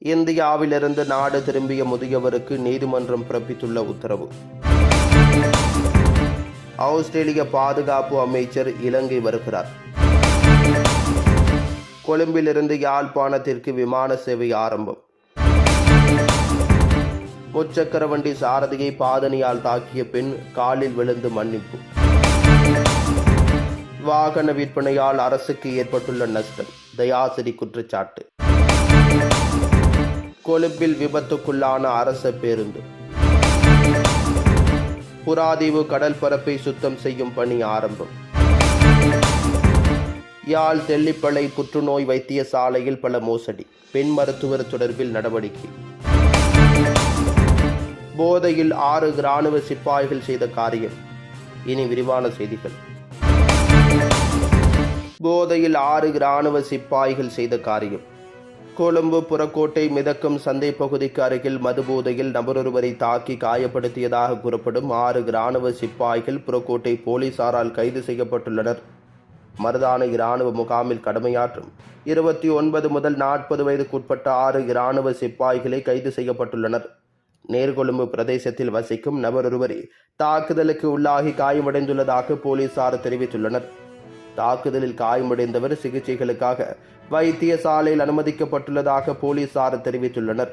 இந்தியாவிலிருந்து நாடு திரும்பிய முதியவருக்கு நீதிமன்றம் பிறப்பித்துள்ள உத்தரவு. ஆஸ்திரேலிய பாதுகாப்பு அமைச்சர் இலங்கை வருகிறார். கொழும்பிலிருந்து யாழ்ப்பாணத்திற்கு விமான சேவை ஆரம்பம். முச்சக்கர வண்டி சாரதியை பாதணியால் தாக்கிய பெண் காலில் விழுந்து மன்னிப்பு. வாகன விற்பனையால் அரசுக்கு ஏற்பட்டுள்ள நஷ்டம். தயாசிரி குற்றச்சாட்டு. கொழும்பில் விபத்துக்குள்ளான அரச பேருந்து. புறாதீவு கடல் பரப்பை சுத்தம் செய்யும் பணி ஆரம்பம். யாழ் தெல்லிப்பளை புற்றுநோய் வைத்தியசாலையில் பல மோசடி. பெண் மருத்துவர் தொடர்பில் நடவடிக்கை. போதையில் ஆறு இராணுவ சிப்பாய்கள் செய்த காரியம். இனி விரிவான செய்திகள். போதையில் ஆறு இராணுவ சிப்பாய்கள் செய்த காரியம். கொழும்பு புறக்கோட்டை மிதக்கும் சந்தை பகுதிக்கு அருகில் மதுபோதையில் நபரொருவரை தாக்கி காயப்படுத்தியதாக கூறப்படும் ஆறு இராணுவ சிப்பாய்கள் புறக்கோட்டை போலீசாரால் கைது செய்யப்பட்டுள்ளனர். மருதான இராணுவ முகாமில் கடமையாற்றும் இருபத்தி ஒன்பது முதல் நாற்பது வயதுக்குட்பட்ட ஆறு இராணுவ சிப்பாய்களை கைது செய்யப்பட்டுள்ளனர். நேர்கொழும்பு பிரதேசத்தில் வசிக்கும் நபரொருவரை தாக்குதலுக்கு உள்ளாகி காயமடைந்துள்ளதாக போலீசார் தெரிவித்துள்ளனர். தாக்குதலில் காயமடைந்தவர் சிகிச்சைகளுக்காக வைத்தியசாலையில் அனுமதிக்கப்பட்டுள்ளதாக போலீசார் தெரிவித்துள்ளனர்.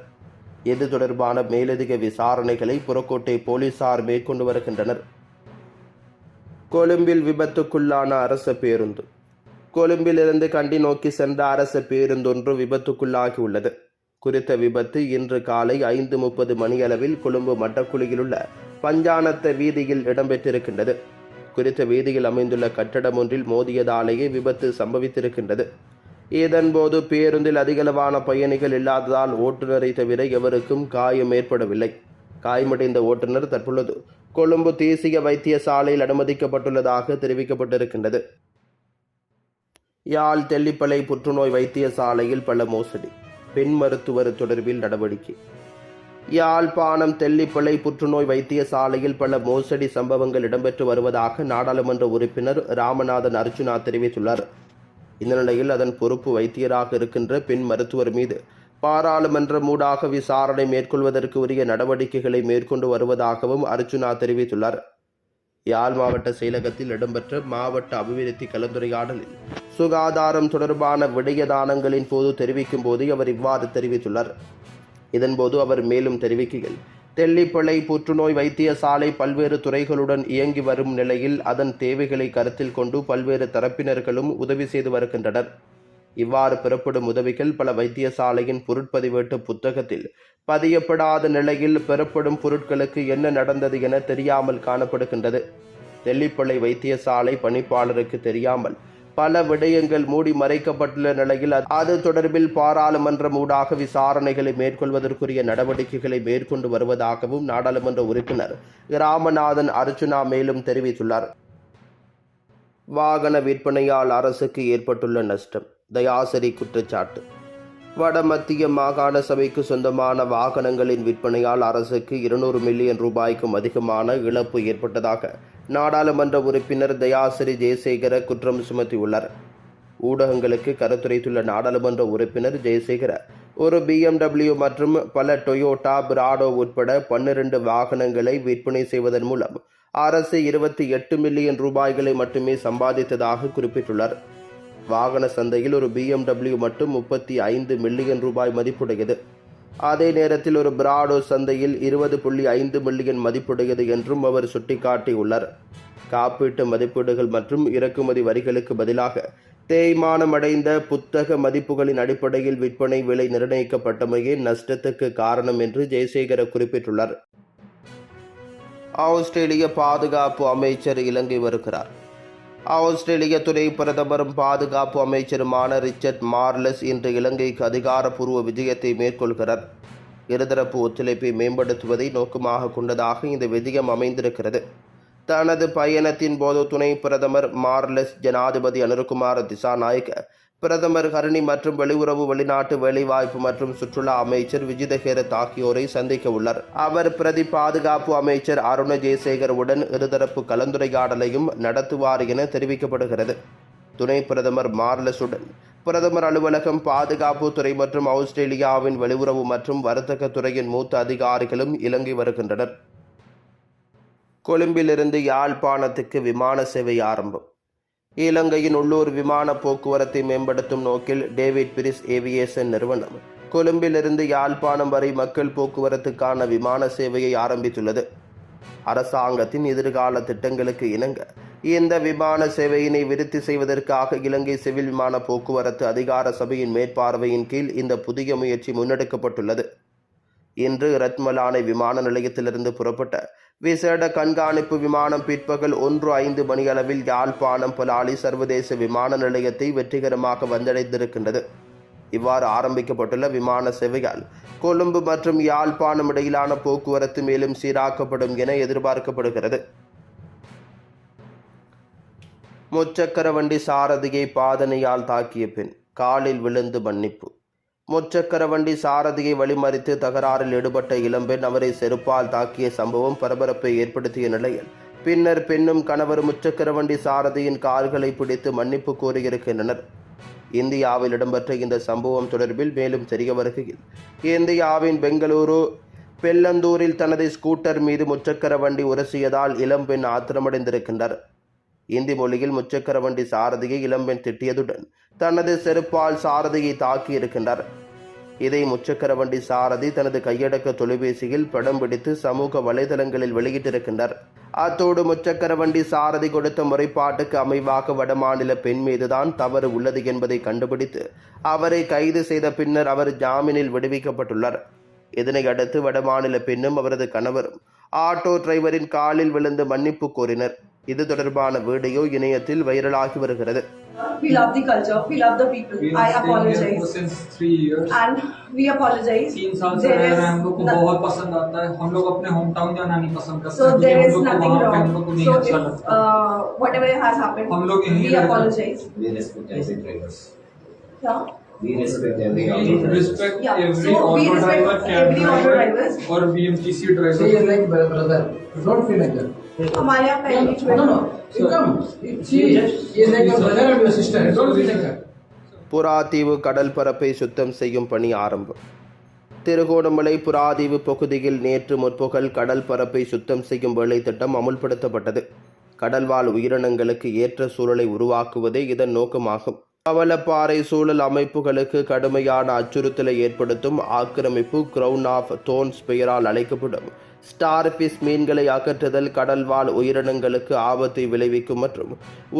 இது தொடர்பான மேலதிக விசாரணைகளை புறக்கோட்டை போலீசார் மேற்கொண்டு வருகின்றனர். கொழும்பில் விபத்துக்குள்ளான அரச பேருந்து. கொழும்பிலிருந்து கண்டி நோக்கி சென்ற அரச பேருந்தொன்று விபத்துக்குள்ளாகியுள்ளது. குறித்த விபத்து இன்று காலை ஐந்து முப்பது மணியளவில் கொழும்பு மட்டக்குழியிலுள்ள பஞ்சானத்த வீதியில் இடம்பெற்றிருக்கின்றது. குறித்த வீதியில் அமைந்துள்ள கட்டடம் ஒன்றில் மோதியதாலேயே விபத்து சம்பவித்திருக்கின்றது. இதன்போது பேருந்தில் அதிகளவான பயணிகள் இல்லாததால் ஓட்டுநரை தவிர எவருக்கும் காயம் ஏற்படவில்லை. காயமடைந்த ஓட்டுநர் தற்பொழுது கொழும்பு தேசிய வைத்தியசாலையில் அனுமதிக்கப்பட்டுள்ளதாக தெரிவிக்கப்பட்டிருக்கின்றது. யாழ் தெல்லிப்பளை புற்றுநோய் வைத்தியசாலையில் பல மோசடி பெண் மருத்துவர் தொடர்பில் நடவடிக்கை. யாழ்ப்பாணம் தெல்லிப்பளை புற்றுநோய் வைத்தியசாலையில் பல மோசடி சம்பவங்கள் இடம்பெற்று வருவதாக நாடாளுமன்ற உறுப்பினர் ராமநாதன் அர்ஜுனா தெரிவித்துள்ளார். இந்த நிலையில் அதன் பொறுப்பு வைத்தியராக இருக்கின்ற பெண் மருத்துவர் மீது பாராளுமன்ற மூடாக விசாரணை மேற்கொள்வதற்கு உரிய நடவடிக்கைகளை மேற்கொண்டு வருவதாகவும் அர்ஜுனா தெரிவித்துள்ளார். யாழ் மாவட்ட செயலகத்தில் இடம்பெற்ற மாவட்ட அபிவிருத்தி கலந்துரையாடலில் சுகாதாரம் தொடர்பான விடயதானங்களின் போது தெரிவிக்கும் போது அவர் இவ்வாறு தெரிவித்துள்ளார். இதன்போது அவர் மேலும் தெரிவிக்கையில் தெல்லிப்பளை புற்றுநோய் வைத்தியசாலை பல்வேறு துறைகளுடன் இயங்கி வரும் நிலையில் அதன் தேவைகளை கருத்தில் கொண்டு பல்வேறு தரப்பினர்களும் உதவி செய்து வருகின்றனர். இவ்வாறு பெறப்படும் உதவிகள் பல வைத்தியசாலையின் பொருட்பதிவேட்டு புத்தகத்தில் பதியப்படாத நிலையில் பெறப்படும் பொருட்களுக்கு என்ன நடந்தது என தெரியாமல் காணப்படுகின்றது. தெல்லிப்பளை வைத்தியசாலை பணிப்பாளருக்கு தெரியாமல் பல விடயங்கள் மூடி மறைக்கப்பட்டுள்ள நிலையில் அது தொடர்பில் பாராளுமன்றம் ஊடாக விசாரணைகளை மேற்கொள்வதற்குரிய நடவடிக்கைகளை மேற்கொண்டு வருவதாகவும் நாடாளுமன்ற உறுப்பினர் ராமநாதன் அர்ஜுனா மேலும் தெரிவித்துள்ளார். வாகன விற்பனையால் அரசுக்கு ஏற்பட்டுள்ள நஷ்டம். தயாசரி குற்றச்சாட்டு. வடமத்திய மாகாண சபைக்கு சொந்தமான வாகனங்களின் விற்பனையால் அரசுக்கு இருநூறு மில்லியன் ரூபாய்க்கும் அதிகமான இழப்பு ஏற்பட்டதாக நாடாளுமன்ற உறுப்பினர் தயாசிரி ஜெயசேகர குற்றம் சுமத்தியுள்ளார். ஊடகங்களுக்கு கருத்துரைத்துள்ள நாடாளுமன்ற உறுப்பினர் ஜெயசேகர ஒரு பிஎம்டபிள்யூ மற்றும் பல டொயோட்டா பிராடோ உட்பட பன்னிரண்டு வாகனங்களை விற்பனை செய்வதன் மூலம் அரசு இருபத்தி எட்டு மில்லியன் ரூபாய்களை மட்டுமே சம்பாதித்ததாக குறிப்பிட்டுள்ளார். வாகன சந்தையில் ஒரு பிஎம்டபிள்யூ மட்டும் முப்பத்தி ஐந்து மில்லியன் ரூபாய் மதிப்புடையது. அதே நேரத்தில் ஒரு பிராடோ சந்தையில் இருபது புள்ளி ஐந்து மில்லியன் மதிப்புடையது என்றும் அவர் சுட்டிக்காட்டியுள்ளார். காப்பீட்டு மதிப்பீடுகள் மற்றும் இறக்குமதி வரிகளுக்கு பதிலாக தேய்மானமடைந்த புத்தக மதிப்புகளின் அடிப்படையில் விற்பனை விலை நிர்ணயிக்கப்பட்டமையே நஷ்டத்துக்கு காரணம் என்று ஜெயசேகர குறிப்பிட்டுள்ளார். ஆஸ்திரேலிய பாதுகாப்பு அமைச்சர் இலங்கை வருகிறார். ஆஸ்திரேலிய துணை பிரதமரும் பாதுகாப்பு அமைச்சருமான ரிச்சர்ட் மார்லஸ் இன்று இலங்கைக்கு அதிகாரப்பூர்வ விஜயத்தை மேற்கொள்கிறார். இருதரப்பு ஒத்துழைப்பை மேம்படுத்துவதை நோக்கமாக கொண்டதாக இந்த விஜயம் அமைந்திருக்கிறது. தனது பயணத்தின் போது துணை பிரதமர் மார்லஸ் ஜனாதிபதி அனுருகுமார திசாநாயக்க பிரதமர் ஹரணி மற்றும் வெளியுறவு வெளிநாட்டு வேலைவாய்ப்பு மற்றும் சுற்றுலா அமைச்சர் விஜித ஹேரத் ஆகியோரை சந்திக்க உள்ளார். அவர் பிரதி பாதுகாப்பு அமைச்சர் அருண ஜெயசேகருடன் இருதரப்பு கலந்துரையாடலையும் நடத்துவார் என தெரிவிக்கப்படுகிறது. துணை பிரதமர் மார்லஸுடன் பிரதமர் அலுவலகம் பாதுகாப்புத்துறை மற்றும் ஆஸ்திரேலியாவின் வெளியுறவு மற்றும் வர்த்தக துறையின் மூத்த அதிகாரிகளும் இலங்கை வருகின்றனர். கொழும்பிலிருந்து யாழ்ப்பாணத்துக்கு விமான சேவை ஆரம்பம். இலங்கையின் உள்ளூர் விமான போக்குவரத்தை மேம்படுத்தும் நோக்கில் டேவிட் பிரிஸ் ஏவியேஷன் நிறுவனம் கொழும்பிலிருந்து யாழ்ப்பாணம் வரை மக்கள் போக்குவரத்துக்கான விமான சேவையை ஆரம்பித்துள்ளது. அரசாங்கத்தின் எதிர்கால திட்டங்களுக்கு இணங்க இந்த விமான சேவையினை விருத்தி செய்வதற்காக இலங்கை சிவில் விமான போக்குவரத்து அதிகார சபையின் மேற்பார்வையின் கீழ் இந்த புதிய முயற்சி முன்னெடுக்கப்பட்டுள்ளது. இன்று ரத்மலானை விமான நிலையத்திலிருந்து புறப்பட்ட விசேட கண்காணிப்பு விமானம் பிற்பகல் ஒன்று ஐந்து மணியளவில் யாழ்ப்பாணம் பலாலி சர்வதேச விமான நிலையத்தை வெற்றிகரமாக வந்தடைந்திருக்கின்றது. இவ்வாறு ஆரம்பிக்கப்பட்டுள்ள விமான சேவையால் கொழும்பு மற்றும் யாழ்ப்பாணம் இடையிலான போக்குவரத்து மேலும் சீராக்கப்படும் என எதிர்பார்க்கப்படுகிறது. முச்சக்கர வண்டி சாரதியை பாதனையால் தாக்கிய பின் காலில் விழுந்து மன்னிப்பு. முச்சக்கர வண்டி சாரதியை வழிமறித்து தகராறில் ஈடுபட்ட இளம்பெண் அவரை செருப்பால் தாக்கிய சம்பவம் பரபரப்பை ஏற்படுத்திய நிலையில் பின்னர் பெண்ணும் கணவர் முச்சக்கர வண்டி சாரதியின் கால்களை பிடித்து மன்னிப்பு கோரியிருக்கின்றனர். இந்தியாவில் இடம்பெற்ற இந்த சம்பவம் தொடர்பில் மேலும் தெரிய வருகையில் இந்தியாவின் பெங்களூரு பெல்லந்தூரில் தனது ஸ்கூட்டர் மீது முச்சக்கர வண்டி உரசியதால் இளம்பெண் ஆத்திரமடைந்திருக்கின்றார். இந்தி மொழியில் முச்சக்கர வண்டி சாரதியை இளம்பெண் திட்டியதுடன் தனது செருப்பால் சாரதியை தாக்கி இருக்கின்றார் இதை முச்சக்கர வண்டி சாரதி தனது கையடக்க தொலைபேசியில் படம் பிடித்து சமூக வலைதளங்களில் வெளியிட்டிருக்கின்றார். அத்தோடு முச்சக்கர வண்டி சாரதி கொடுத்த முறைப்பாட்டுக்கு அமைவாக வடமாநில பெண் மீதுதான் தவறு உள்ளது என்பதை கண்டுபிடித்து அவரை கைது செய்த பின்னர் அவர் ஜாமீனில் விடுவிக்கப்பட்டுள்ளார். இதனை அடுத்து வடமாநில பெண்ணும் அவரது கணவரும் ஆட்டோ டிரைவரின் காலில் விழுந்து மன்னிப்பு கோரினர். இது தொடர்பான வீடியோ இணையத்தில் வைரலாகி வருகிறது We love the culture. We love the people. We I are staying here apologize. since three years. And we apologize. तीन साल से There रह is रहे हैं हम लोग को no- बहुत पसंद आता है हम लोग अपने होम टाउन जाना नहीं पसंद करते So हैं, there क्योंकि is हम लोग को nothing वहाँ पे हम wrong. लोग को नहीं So अच्छा if लगता uh, whatever has happened, हम लोग यहीं we रहते हैं। apologize. We respect every drivers. Yeah. We respect every We auto drivers. respect Yeah, every so we auto respect driver, cab every auto driver drivers. और BMTC She driver. is like my brother. Don't feel like that. हमारे यहाँ का engagement. No, no. You come. She is like your brother and your sister. Don't feel like that. புறாதீவு கடல் பரப்பை சுத்தம் செய்யும் பணி ஆரம்பம் திருகோணமலை புறாதீவு பகுதியில் நேற்று முற்பகல் கடல் பரப்பை சுத்தம் செய்யும் வேலை திட்டம் அமுல்படுத்தப்பட்டது கடல்வாழ் உயிரினங்களுக்கு ஏற்ற சூழலை உருவாக்குவதே இதன் நோக்கமாகும் பவளப்பாறை சூழல் அமைப்புகளுக்கு கடுமையான அச்சுறுத்தலை ஏற்படுத்தும் ஆக்கிரமிப்பு கிரவுன் ஆஃப் தோன்ஸ் பெயரால் அழைக்கப்படும் ஸ்டார்பிஸ் மீன்களை அகற்றுதல் கடல்வாழ் உயிரினங்களுக்கு ஆபத்தை விளைவிக்கும் மற்றும்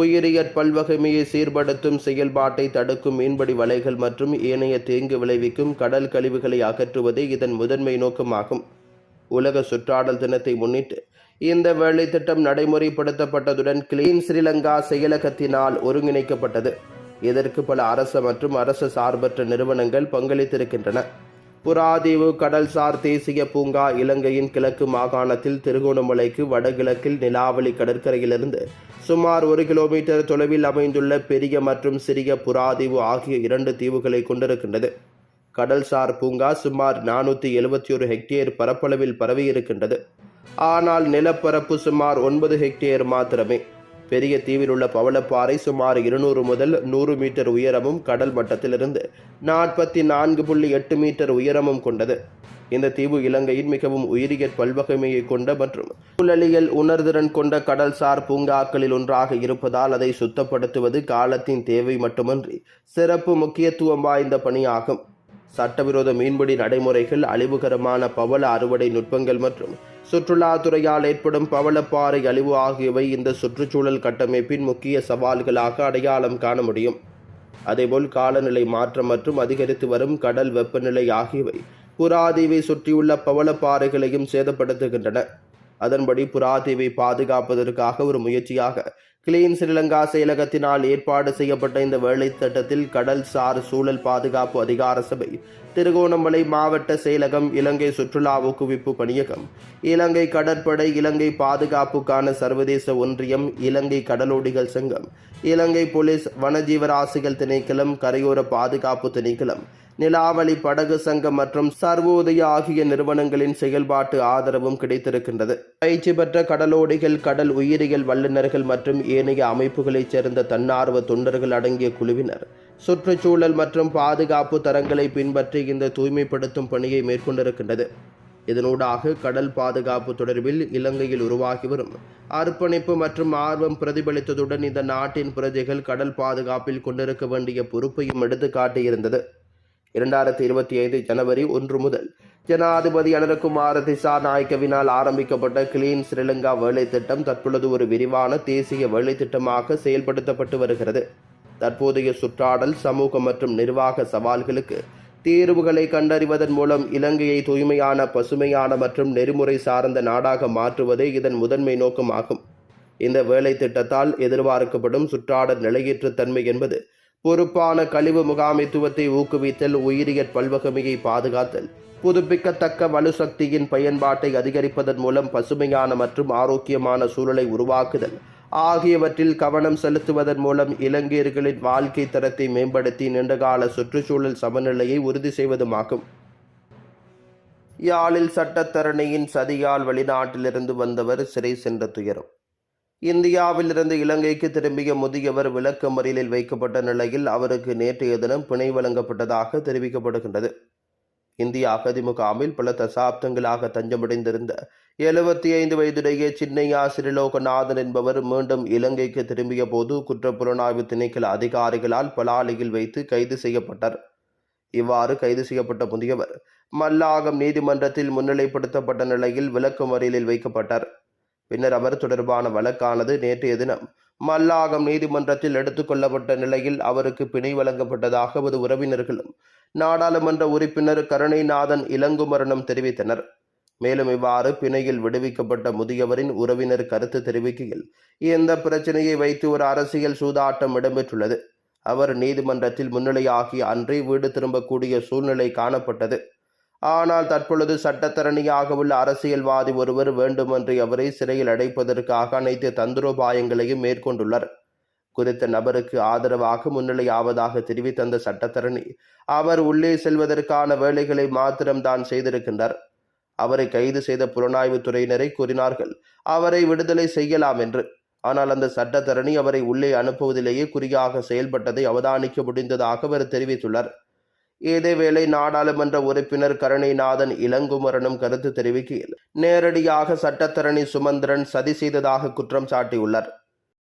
உயிரியற் பல்வகைமையை சீர்படுத்தும் செயல்பாட்டை தடுக்கும் மீன்பிடி வலைகள் மற்றும் ஏனைய தீங்கு விளைவிக்கும் கடல் கழிவுகளை அகற்றுவதே இதன் முதன்மை நோக்கமாகும். உலக சுற்றாடல் தினத்தை முன்னிட்டு இந்த வேலை திட்டம் நடைமுறைப்படுத்தப்பட்டதுடன் கிளீன் ஸ்ரீலங்கா செயலகத்தினால் ஒருங்கிணைக்கப்பட்டது. இதற்கு பல அரச மற்றும் அரசு சார்பற்ற நிறுவனங்கள் பங்களித்திருக்கின்றன. புறாதீவு கடல்சார் தேசிய பூங்கா இலங்கையின் கிழக்கு மாகாணத்தில் திருகோணமலைக்கு வடகிழக்கில் நிலாவளி கடற்கரையிலிருந்து சுமார் ஒரு கிலோமீட்டர் தொலைவில் அமைந்துள்ள பெரிய மற்றும் சிறிய புறாதீவு ஆகிய இரண்டு தீவுகளை கொண்டிருக்கின்றது. கடல்சார் பூங்கா சுமார் நானூற்றி எழுபத்தி ஒரு ஹெக்டேர் பரப்பளவில் பரவியிருக்கின்றது. ஆனால் நிலப்பரப்பு சுமார் ஒன்பது ஹெக்டேர் மாத்திரமே. பெரிய தீவில் உள்ள பவளப்பாறை சுமார் இருநூறு முதல் நூறு மீட்டர் உயரமும் கடல் மட்டத்திலிருந்து நாற்பத்தி நான்கு புள்ளி எட்டு மீட்டர் உயரமும் கொண்டது. இந்த தீவு இலங்கையின் மிகவும் உயிரியற் பல்வகைமையை கொண்ட மற்றும் சூழலியல் உணர்திறன் கொண்ட கடல்சார் பூங்காக்களில் ஒன்றாக இருப்பதால் அதை சுத்தப்படுத்துவது காலத்தின் தேவை மட்டுமன்றி சிறப்பு முக்கியத்துவம் வாய்ந்த பணியாகும். சட்டவிரோத மீன்பிடி நடைமுறைகள் அழிவுகரமான பவள அறுவடை நுட்பங்கள் மற்றும் சுற்றுலாத்துறையால் ஏற்படும் பவளப்பாறை அழிவு ஆகியவை இந்த சுற்றுச்சூழல் கட்டமைப்பின் முக்கிய சவால்களாக அடையாளம் காண முடியும். அதேபோல் காலநிலை மாற்றம் மற்றும் அதிகரித்து வரும் கடல் வெப்பநிலை ஆகியவை புறாதீவை சுற்றியுள்ள பவளப்பாறைகளையும் சேதப்படுத்துகின்றன. அதன்படி புறாதீவை பாதுகாப்பதற்காக ஒரு முயற்சியாக கிளீன் ஸ்ரீலங்கா செயலகத்தினால் ஏற்பாடு செய்யப்பட்ட இந்த வேலை திட்டத்தில் கடல் சார் சூழல் பாதுகாப்பு அதிகார சபை திருகோணமலை மாவட்ட செயலகம் இலங்கை சுற்றுலா ஊக்குவிப்பு பணியகம் இலங்கை கடற்படை இலங்கை பாதுகாப்புக்கான சர்வதேச ஒன்றியம் இலங்கை கடலோடிகள் சங்கம் இலங்கை போலீஸ் வனஜீவராசிகள் திணைக்களம் கரையோர பாதுகாப்பு திணைக்களம் நிலாவளி படகு சங்கம் மற்றும் சர்வோதய ஆகிய நிறுவனங்களின் செயல்பாட்டு ஆதரவும் கிடைத்திருக்கின்றது. பயிற்சி பெற்ற கடலோடிகள் கடல் உயிரியல் வல்லுநர்கள் மற்றும் ஏனைய அமைப்புகளைச் சேர்ந்த தன்னார்வ தொண்டர்கள் அடங்கிய குழுவினர். சுற்றுச்சூழல் மற்றும் பாதுகாப்பு தரங்களை பின்பற்றி இந்த தூய்மைப்படுத்தும் பணியை மேற்கொண்டிருக்கின்றது. இதனூடாக கடல் பாதுகாப்பு தொடர்பில் இலங்கையில் உருவாகி வரும் அர்ப்பணிப்பு மற்றும் ஆர்வம் பிரதிபலித்ததுடன் இந்த நாட்டின் பிரஜைகள் கடல் பாதுகாப்பில் கொண்டிருக்க வேண்டிய பொறுப்பையும் எடுத்து காட்டியிருந்தது இரண்டாயிரத்தி இருபத்தி ஐந்து ஜனவரி ஒன்று முதல் ஜனாதிபதி அனுரகுமார திசாநாயக்கவினால் ஆரம்பிக்கப்பட்ட கிளீன் ஸ்ரீலங்கா வேலை திட்டம் தற்பொழுது ஒரு விரிவான தேசிய வேலை திட்டமாக செயல்படுத்தப்பட்டு வருகிறது. தற்போதைய சுற்றாடல் சமூக மற்றும் நிர்வாக சவால்களுக்கு தீர்வுகளை கண்டறிவதன் மூலம் இலங்கையை தூய்மையான பசுமையான மற்றும் நெறிமுறை சார்ந்த நாடாக மாற்றுவதே இதன் முதன்மை நோக்கமாகும். இந்த வேலை திட்டத்தால் எதிர்பார்க்கப்படும் சுற்றாடல் நிலையற்ற தன்மை என்பது பொறுப்பான கழிவு முகாமைத்துவத்தை ஊக்குவித்தல் உயிரியற் பல்வகமையை பாதுகாத்தல். புதுப்பிக்கத்தக்க வலுசக்தியின் பயன்பாட்டை அதிகரிப்பதன் மூலம் பசுமையான மற்றும் ஆரோக்கியமான சூழலை உருவாக்குதல். ஆகியவற்றில் கவனம் செலுத்துவதன் மூலம் இலங்கையர்களின் வாழ்க்கை தரத்தை மேம்படுத்தி நீண்டகால சுற்றுச்சூழல் சமநிலையை உறுதி செய்வதுமாகும். யாழில் சட்டத்தரணியின் சதியால் வெளிநாட்டிலிருந்து வந்தவர் சிறை சென்ற துயரம். இந்தியாவிலிருந்து இலங்கைக்கு திரும்பிய முதியவர் விளக்கமறியலில் வைக்கப்பட்ட நிலையில் அவருக்கு நேற்றைய தினம் பிணை வழங்கப்பட்டதாக தெரிவிக்கப்படுகின்றது. இந்திய அகதி முகாமில் பல தசாப்தங்களாக தஞ்சமடைந்திருந்த எழுபத்தி ஐந்து வயதுடைய சின்னையா சிறிலோகநாதன் என்பவர் மீண்டும் இலங்கைக்கு திரும்பிய போது குற்றப்புலனாய்வு திணைக்கள அதிகாரிகளால் பலாலியில் வைத்து கைது செய்யப்பட்டார். இவ்வாறு கைது செய்யப்பட்ட முதியவர் மல்லாகம் நீதிமன்றத்தில் முன்னிலைப்படுத்தப்பட்ட நிலையில் விளக்கமறியலில் வைக்கப்பட்டார். பின்னர் அவர் தொடர்பான வழக்கானது நேற்றைய தினம் மல்லாகம் நீதிமன்றத்தில் எடுத்துக்கொள்ளப்பட்ட நிலையில் அவருக்கு பிணை வழங்கப்பட்டதாக அவரது உறவினர்களும் நாடாளுமன்ற உறுப்பினர் கருணைநாதன் இளங்குமரனும் தெரிவித்தனர். மேலும் இவ்வாறு பிணையில் விடுவிக்கப்பட்ட முதியவரின் உறவினர் கருத்து தெரிவிக்கையில் இந்த பிரச்சனையை வைத்து ஒரு அரசியல் சூதாட்டம் இடம்பெற்றுள்ளது? அவர் நீதிமன்றத்தில் முன்னிலையாகி அன்றே வீடு திரும்பக்கூடிய சூழ்நிலை காணப்பட்டது. ஆனால் தற்பொழுது சட்டத்தரணியாக உள்ள அரசியல்வாதி ஒருவர் வேண்டுமென்றே அவரை சிறையில் அடைப்பதற்காக அனைத்து தந்திரோபாயங்களையும் மேற்கொண்டுள்ளார். குறித்த நபருக்கு ஆதரவாக முன்னிலையாவதாக தெரிவித்த அந்த சட்டத்தரணி அவர் உள்ளே செல்வதற்கான வேலைகளை மாத்திரம்தான் செய்திருக்கின்றார். அவரை கைது செய்த புலனாய்வு துறையினரை கூறினார்கள் அவரை விடுதலை செய்யலாம் என்று. ஆனால் அந்த சட்டத்தரணி அவரை உள்ளே அனுப்புவதிலேயே குறியாக செயல்பட்டதை அவதானிக்க முடிந்ததாக அவர் தெரிவித்துள்ளார். இதேவேளை நாடாளுமன்ற உறுப்பினர் கருணைநாதன் இளங்குமரனும் கருத்து தெரிவிக்கையில் நேரடியாக சட்டத்தரணி சுமந்திரன் சதி செய்ததாக குற்றம் சாட்டியுள்ளார்.